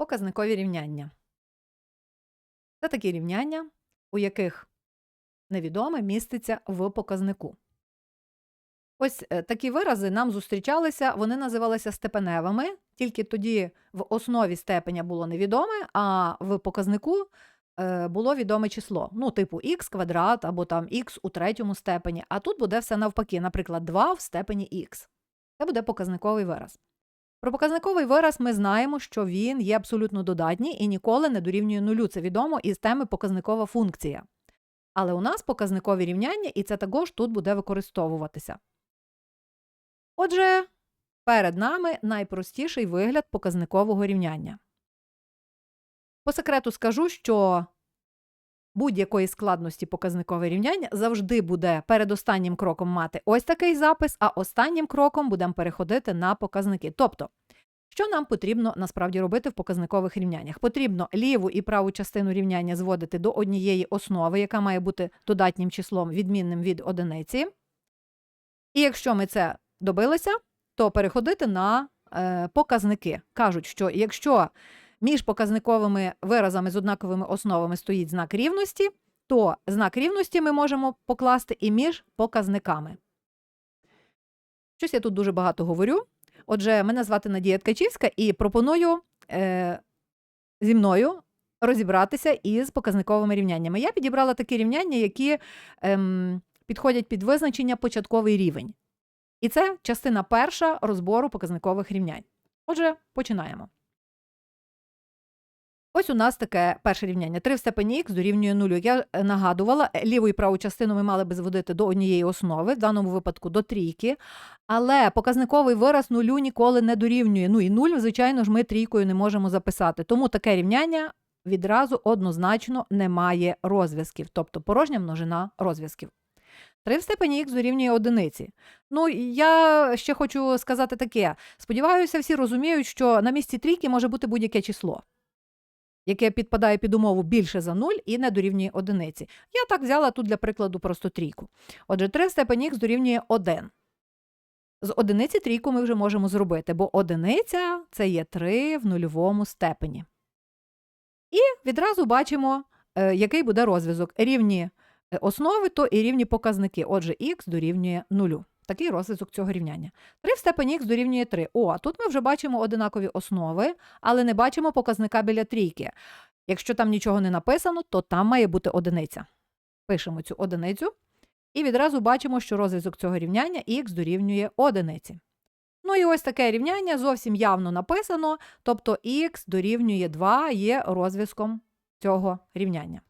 Показникові рівняння. Це такі рівняння, у яких невідоме міститься в показнику. Ось е, такі вирази нам зустрічалися, вони називалися степеневими, тільки тоді в основі степеня було невідоме, а в показнику е, було відоме число. Ну, типу х квадрат або там х у третьому степені. А тут буде все навпаки, наприклад, 2 в степені х. Це буде показниковий вираз. Про показниковий вираз ми знаємо, що він є абсолютно додатній і ніколи не дорівнює нулю. Це відомо із теми показникова функція. Але у нас показникові рівняння, і це також тут буде використовуватися. Отже, перед нами найпростіший вигляд показникового рівняння. По секрету скажу, що будь-якої складності показникове рівняння завжди буде перед останнім кроком мати ось такий запис, а останнім кроком будемо переходити на показники. Тобто, що нам потрібно насправді робити в показникових рівняннях? Потрібно ліву і праву частину рівняння зводити до однієї основи, яка має бути додатнім числом, відмінним від одиниці. І якщо ми це добилися, то переходити на е, показники. Кажуть, що якщо між показниковими виразами з однаковими основами стоїть знак рівності, то знак рівності ми можемо покласти і між показниками. Щось я тут дуже багато говорю. Отже, мене звати Надія Ткачівська і пропоную е, зі мною розібратися із показниковими рівняннями. Я підібрала такі рівняння, які ем, підходять під визначення початковий рівень. І це частина перша розбору показникових рівнянь. Отже, починаємо. Ось у нас таке перше рівняння. 3 в степені х дорівнює 0. Я е, нагадувала, е, ліву і праву частину ми мали би зводити до однієї основи, в даному випадку до трійки. Але показниковий вираз нулю ніколи не дорівнює. Ну і 0, звичайно ж, ми трійкою не можемо записати. Тому таке рівняння відразу однозначно не має розв'язків, тобто порожня множина розв'язків. 3 в степені х дорівнює одиниці. Ну, я ще хочу сказати таке: сподіваюся, всі розуміють, що на місці трійки може бути будь-яке число, яке підпадає під умову більше за 0 і не дорівнює одиниці. Я так взяла тут для прикладу просто трійку. Отже, 3 в степені х дорівнює 1. З одиниці трійку ми вже можемо зробити, бо одиниця це є 3 в нульовому степені. І відразу бачимо, е, який буде розв'язок. Рівні е, основи, то і рівні показники. Отже, х дорівнює 0. Такий розв'язок цього рівняння. 3 в степені х дорівнює 3. О, тут ми вже бачимо одинакові основи, але не бачимо показника біля трійки. Якщо там нічого не написано, то там має бути одиниця. Пишемо цю одиницю. І відразу бачимо, що розв'язок цього рівняння х дорівнює одиниці. Ну і ось таке рівняння зовсім явно написано, тобто х дорівнює 2 є розв'язком цього рівняння.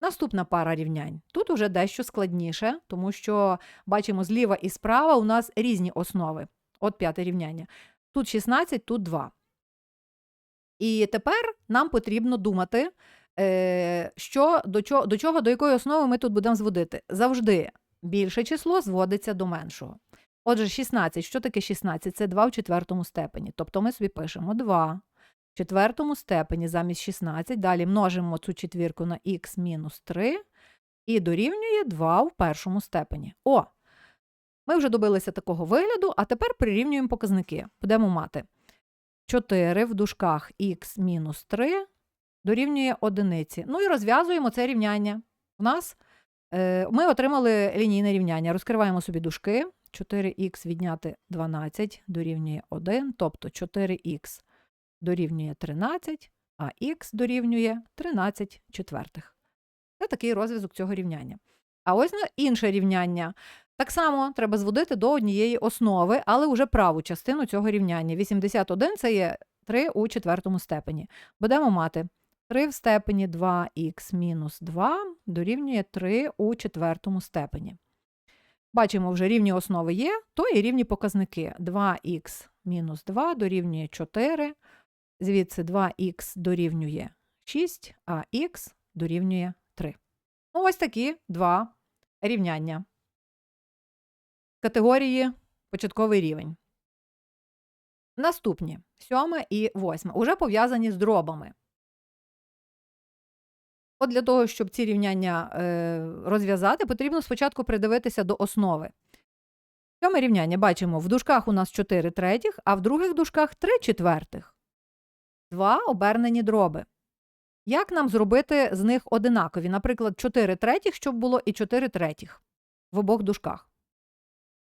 Наступна пара рівнянь. Тут уже дещо складніше, тому що бачимо зліва і справа у нас різні основи. От п'яте рівняння. Тут 16, тут 2. І тепер нам потрібно думати, е, що, до, чого, до чого, до якої основи ми тут будемо зводити. Завжди більше число зводиться до меншого. Отже, 16. Що таке 16? Це 2 в четвертому степені. Тобто ми собі пишемо 2 в четвертому степені замість 16. Далі множимо цю четвірку на х мінус 3 і дорівнює 2 в першому степені. О! Ми вже добилися такого вигляду, а тепер прирівнюємо показники. Будемо мати 4 в дужках х мінус 3 дорівнює 1. Ну і розв'язуємо це рівняння. У нас е, ми отримали лінійне рівняння. Розкриваємо собі дужки. 4х відняти 12 дорівнює 1, тобто 4х дорівнює 13, а х дорівнює 13 четвертих. Це такий розв'язок цього рівняння. А ось на інше рівняння. Так само треба зводити до однієї основи, але вже праву частину цього рівняння. 81 це є 3 у четвертому степені. Будемо мати 3 в степені 2х мінус 2 дорівнює 3 у четвертому степені. Бачимо, вже рівні основи є, то і рівні показники. 2х мінус 2 дорівнює 4, звідси 2х дорівнює 6, а х дорівнює 3. Ну, ось такі два рівняння. Категорії початковий рівень. Наступні сьоме і восьме уже пов'язані з дробами. От для того, щоб ці рівняння е, розв'язати, потрібно спочатку придивитися до основи. Сьоме рівняння бачимо, в дужках у нас 4 третіх, а в других дужках 3 четвертих. Два обернені дроби. Як нам зробити з них одинакові? Наприклад, 4 третіх, щоб було, і 4 третіх в обох дужках.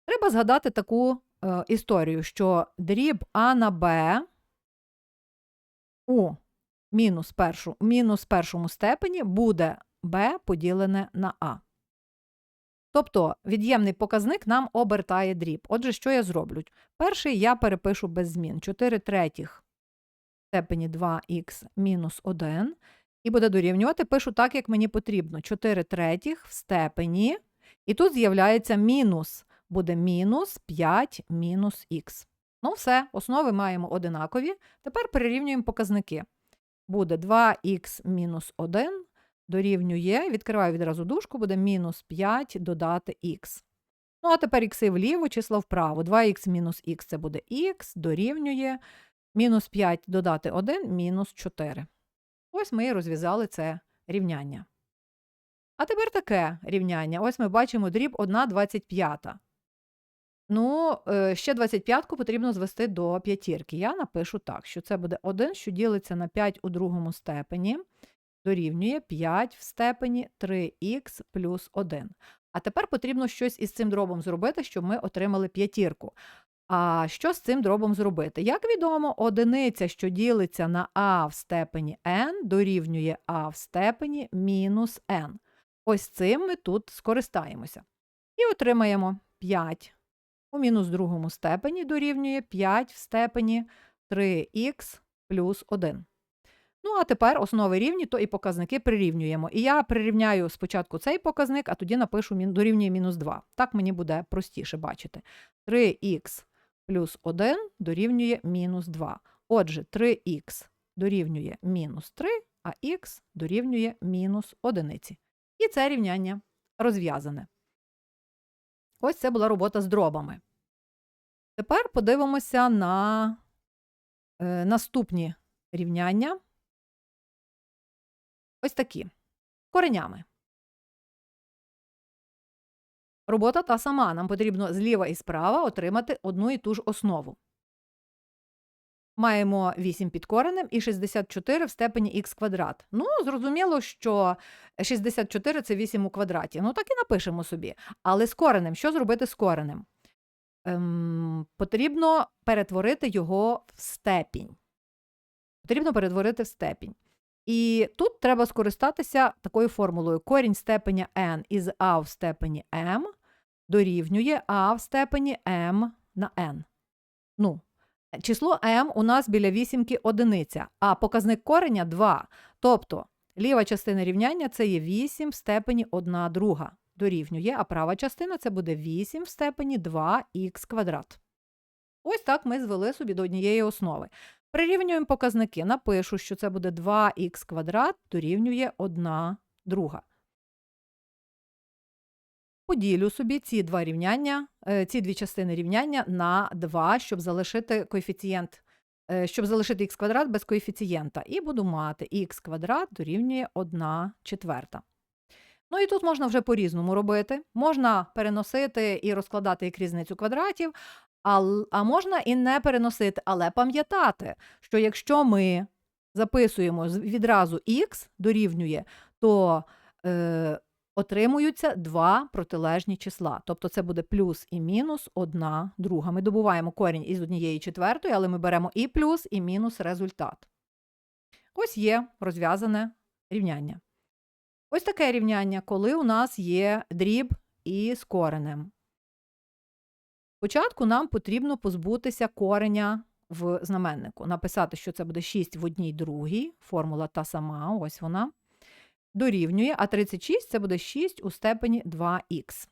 Треба згадати таку е, історію, що дріб А на Б у мінус, першу, мінус першому степені буде Б поділене на А. Тобто від'ємний показник нам обертає дріб. Отже, що я зроблю? Перший я перепишу без змін. 4 третіх степені 2х мінус 1. І буде дорівнювати, пишу так, як мені потрібно. 4 третіх в степені. І тут з'являється мінус. Буде мінус 5 мінус х. Ну, все, основи маємо одинакові. Тепер перерівнюємо показники. Буде 2х мінус 1 дорівнює, відкриваю відразу дужку, буде мінус 5 додати х. Ну, а тепер ікси вліво, числа вправо. 2х мінус х це буде х, дорівнює мінус 5 додати 1 мінус 4. Ось ми і розв'язали це рівняння. А тепер таке рівняння. Ось ми бачимо дріб 1 25. Ну, е, ще 25-ку потрібно звести до п'ятірки. Я напишу так, що це буде 1, що ділиться на 5 у другому степені, дорівнює 5 в степені 3х плюс 1. А тепер потрібно щось із цим дробом зробити, щоб ми отримали п'ятірку. А що з цим дробом зробити? Як відомо, одиниця, що ділиться на а в степені n, дорівнює а в степені мінус n. Ось цим ми тут скористаємося. І отримаємо 5 у мінус другому степені дорівнює 5 в степені 3х плюс 1. Ну, а тепер основи рівні, то і показники прирівнюємо. І я прирівняю спочатку цей показник, а тоді напишу дорівнює мінус 2. Так мені буде простіше бачити. 3х плюс 1 дорівнює мінус 2. Отже, 3х дорівнює мінус 3, а х дорівнює мінус 1. І це рівняння розв'язане. Ось це була робота з дробами. Тепер подивимося на е, наступні рівняння. Ось такі. Коренями. Робота та сама. Нам потрібно зліва і справа отримати одну і ту ж основу. Маємо 8 під коренем і 64 в степені х квадрат. Ну, зрозуміло, що 64 це 8 у квадраті. Ну, так і напишемо собі. Але з коренем, що зробити з коренем? Ем, Потрібно перетворити його в степінь. Потрібно перетворити в степінь. І тут треба скористатися такою формулою. Корінь степеня n із а в степені m дорівнює а в степені m на n. Ну, Число m у нас біля вісімки одиниця, а показник кореня 2. Тобто ліва частина рівняння це є 8 в степені 1 друга. Дорівнює, а права частина це буде 8 в степені 2х квадрат. Ось так ми звели собі до однієї основи. Прирівнюємо показники. Напишу, що це буде 2х квадрат дорівнює 1 друга. Поділю собі ці два рівняння, е, ці дві частини рівняння на 2, щоб залишити коефіцієнт, е, щоб залишити х квадрат без коефіцієнта. І буду мати х квадрат дорівнює 1 четверта. Ну і тут можна вже по-різному робити. Можна переносити і розкладати як різницю квадратів, а, можна і не переносити, але пам'ятати, що якщо ми записуємо відразу х дорівнює, то е, отримуються два протилежні числа. Тобто це буде плюс і мінус одна друга. Ми добуваємо корінь із однієї четвертої, але ми беремо і плюс, і мінус результат. Ось є розв'язане рівняння. Ось таке рівняння, коли у нас є дріб із коренем. Спочатку нам потрібно позбутися кореня в знаменнику. Написати, що це буде 6 в одній другій, формула та сама, ось вона дорівнює, а 36 це буде 6 у степені 2х.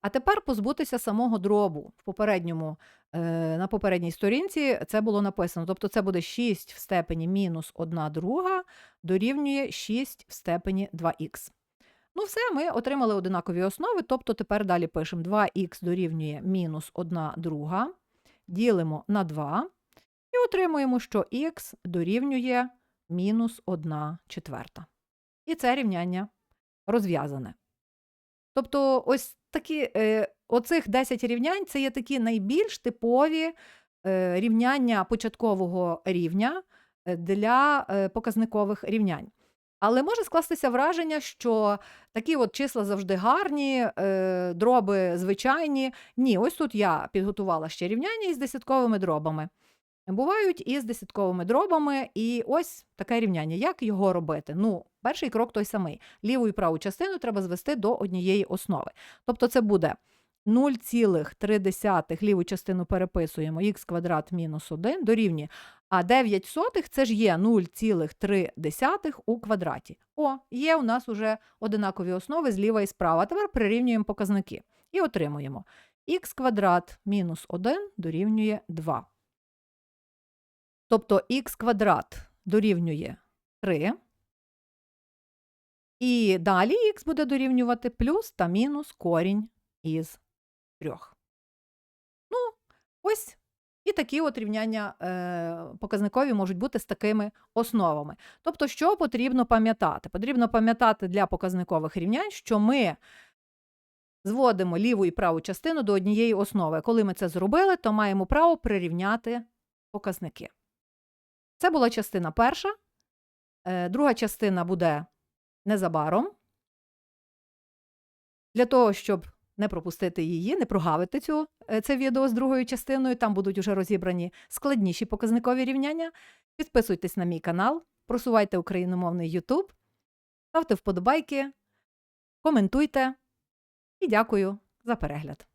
А тепер позбутися самого дробу. В попередньому, е, На попередній сторінці це було написано. Тобто це буде 6 в степені мінус 1 друга дорівнює 6 в степені 2х. Ну, все, ми отримали одинакові основи, тобто тепер далі пишемо 2х дорівнює мінус 1 друга, ділимо на 2 і отримуємо, що х дорівнює мінус 1 четверта. І це рівняння розв'язане. Тобто, ось такі, е, оцих 10 рівнянь це є такі найбільш типові е, рівняння початкового рівня, е, для показникових рівнянь. Але може скластися враження, що такі от числа завжди гарні, дроби звичайні. Ні, ось тут я підготувала ще рівняння із десятковими дробами. Бувають і з десятковими дробами, і ось таке рівняння. Як його робити? Ну, перший крок той самий. Ліву і праву частину треба звести до однієї основи. Тобто це буде 0,3 ліву частину переписуємо х квадрат мінус 1 дорівнює. А 9 сотих це ж є 0,3 у квадраті. О, є у нас уже одинакові основи зліва і справа. Тепер прирівнюємо показники і отримуємо х квадрат мінус 1 дорівнює 2. Тобто х квадрат дорівнює 3. І далі х буде дорівнювати плюс та мінус корінь із 3. Ну, ось і такі от рівняння е, показникові можуть бути з такими основами. Тобто, що потрібно пам'ятати? Потрібно пам'ятати для показникових рівнянь, що ми зводимо ліву і праву частину до однієї основи. Коли ми це зробили, то маємо право прирівняти показники. Це була частина перша. Е, Друга частина буде незабаром. Для того, щоб не пропустити її, не прогавити цю, е, це відео з другою частиною, там будуть уже розібрані складніші показникові рівняння. Підписуйтесь на мій канал, просувайте україномовний YouTube, ставте вподобайки, коментуйте і дякую за перегляд.